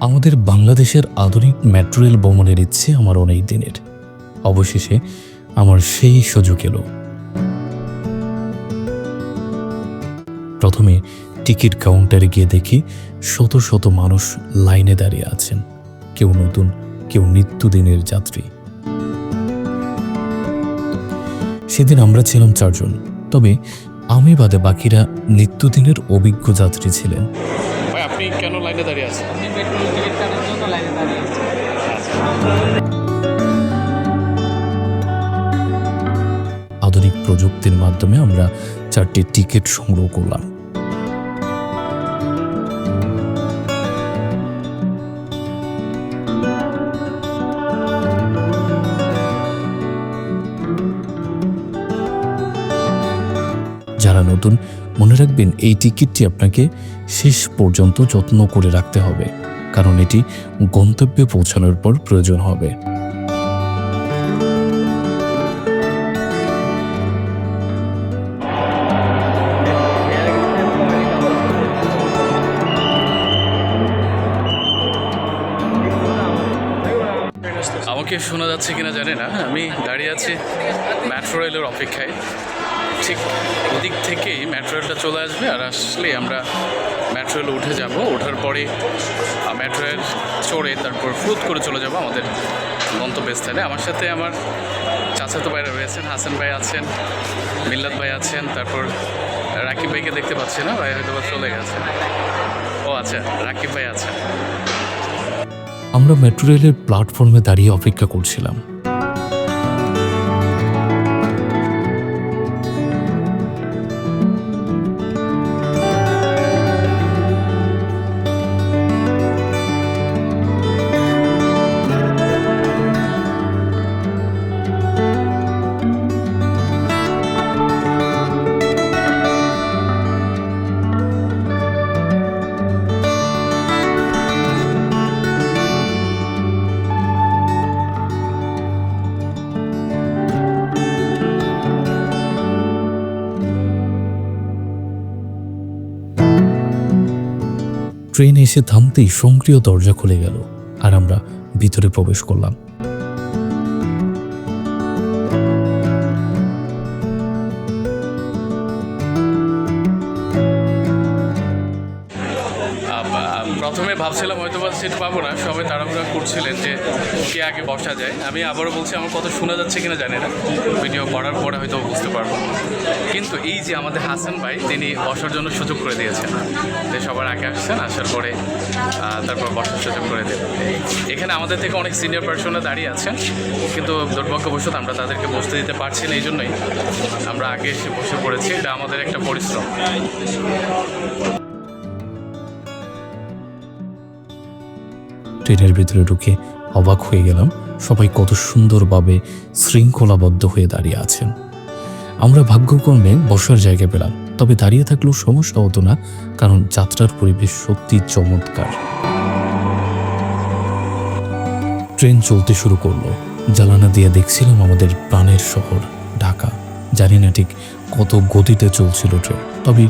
আমাদের বাংলাদেশের আধুনিক মেট্রো রেল ভ্রমণের ইচ্ছে আমার অনেক দিনের। অবশেষে আমার সেই সুযোগ এলো। প্রথমে টিকিট কাউন্টারে গিয়ে দেখি শত শত মানুষ লাইনে দাঁড়িয়ে আছেন, কেউ নতুন, কেউ নিত্যদিনের যাত্রী। সেদিন আমরা ছিলাম চারজন, তবে আমি বাদে বাকিরা নিত্যদিনের অভিজ্ঞ যাত্রী ছিলেন। ভাই আপনি কেন লাইনে দাঁড়িয়ে আছেন? আমি পেট্রোল টিকিট কাটার জন্য লাইনে দাঁড়িয়ে আছি আধুনিক প্রযুক্তির মাধ্যমে আমরা চারটি টিকিট সংগ্রহ করলাম। যারা নতুন মনে রাখবেন এই টিকিটটি আপনাকে শেষ পর্যন্ত যত্ন করে রাখতে হবে, কারণ এটি গন্তব্যে পৌঁছানোর পর প্রয়োজন হবে। আমাকে শোনা যাচ্ছে কিনা জানি না, আমি দাঁড়িয়ে আছি মেট্রো রেলের অপেক্ষায়। ঠিক ওদিক থেকেই মেট্রো রেলটা চলে আসবে আর আসলে আমরা মেট্রো রেলে উঠে যাব। ওঠার পরে আহ, মেট্রো রেল চড়ে তারপর ফুট করে চলে যাব আমাদের গন্তব্যস্থানে আমার সাথে আমার চাচাতো ভাইরা রয়েছেন হাসান ভাই আছেন মিল্লাত ভাই আছেন তারপর রাকিব ভাইকে দেখতে পাচ্ছি না ভাই হয়তো চলে গেছেন ও আচ্ছা রাকিব ভাই আছেন। আমরা মেট্রো রেলের প্ল্যাটফর্মে দাঁড়িয়ে অপেক্ষা করছিলাম। ট্রেন এসে থামতেই সক্রিয় দরজা খুলে গেল আর আমরা ভিতরে প্রবেশ করলাম। ভাবছিলাম হয়তো বা সিট পাবো না, সবাই তাড়াহুড়া করছিলেন যে কে আগে বসা যায়। আমি আবারও বলছি, আমার কথা শোনা যাচ্ছে কিনা জানি না। ভিডিও করার পরে হয়তো বুঝতে পারব। কিন্তু এই যে আমাদের হাসান ভাই, তিনি বসার জন্য সুযোগ করে দিয়েছেন। যে সবার আগে আসছেন, আসার পরে তারপর বসার সুযোগ করে দেবেন। এখানে আমাদের থেকে অনেক সিনিয়র পার্সনরা দাঁড়িয়ে আছেন। কিন্তু দুর্ভাগ্যবশত আমরা তাদেরকে বসতে দিতে পারছি না, এই জন্যই আমরা আগে এসে বসে পড়েছি। এটা আমাদের একটা পরিশ্রম। ট্রেনের ভিতরে ঢুকে অবাক হয়ে গেলাম। সবাই কত সুন্দরভাবে শৃঙ্খলাবদ্ধ হয়ে দাঁড়িয়ে আছেন। আমরা ভাগ্যক্রমে বসার জায়গা পেলাম, তবে দাঁড়িয়ে থাকলেও সমস্যা হতো না, কারণ যাত্রার পরিবেশ সত্যি চমৎকার। ট্রেন চলতে শুরু করল। জ্বালানা দিয়ে দেখছিলাম আমাদের প্রাণের শহর, ঢাকা। জানি না ঠিক কত গতিতে চলছিল ট্রেন, তবে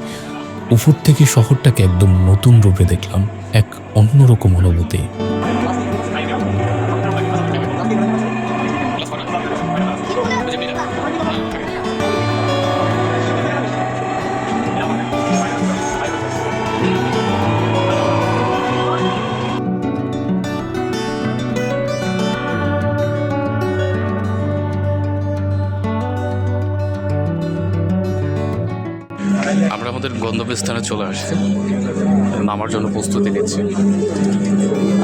উপর থেকে শহরটাকে একদম নতুন রূপে দেখলাম এক অন্যরকম অনুভূতি। আমরা আমাদের গন্তব্যস্থানে চলে আসছি। নামার জন্য প্রস্তুতি নিচ্ছি।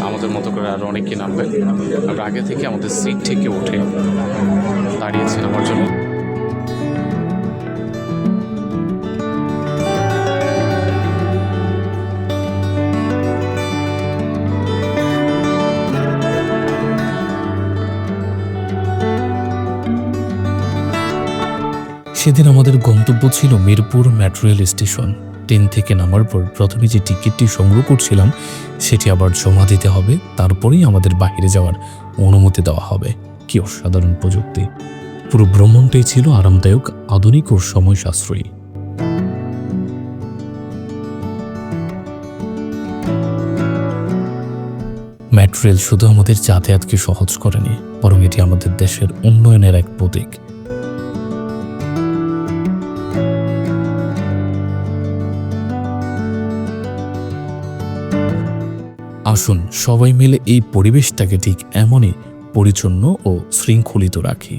আমাদের মতো করে আরও অনেকে নামবেন। আমরা আগে থেকে আমাদের সিট থেকে উঠে দাঁড়িয়েছি নামার জন্য। সেদিন আমাদের গন্তব্য ছিল Mirpur metro rail station train থেকে নামার পর প্রথমে যে টিকিটটি সংগ্রহ করছিলাম, সেটি আবার জমা দিতে হবে, তারপরেই আমাদের বাইরে যাওয়ার অনুমতি দেওয়া হবে। কি অসাধারণ প্রযুক্তি। পুরো ভ্রমণটাই ছিল আরামদায়ক, আধুনিক ও সময় সাশ্রয়ী মেট্রো রেল শুধু আমাদের যাতায়াতকে সহজ করেনি, বরং এটি আমাদের দেশের উন্নয়নের এক প্রতীক। আসুন সবাই মিলে এই পরিবেশটাকে ঠিক এমনই পরিচ্ছন্ন ও শৃঙ্খলিত রাখি।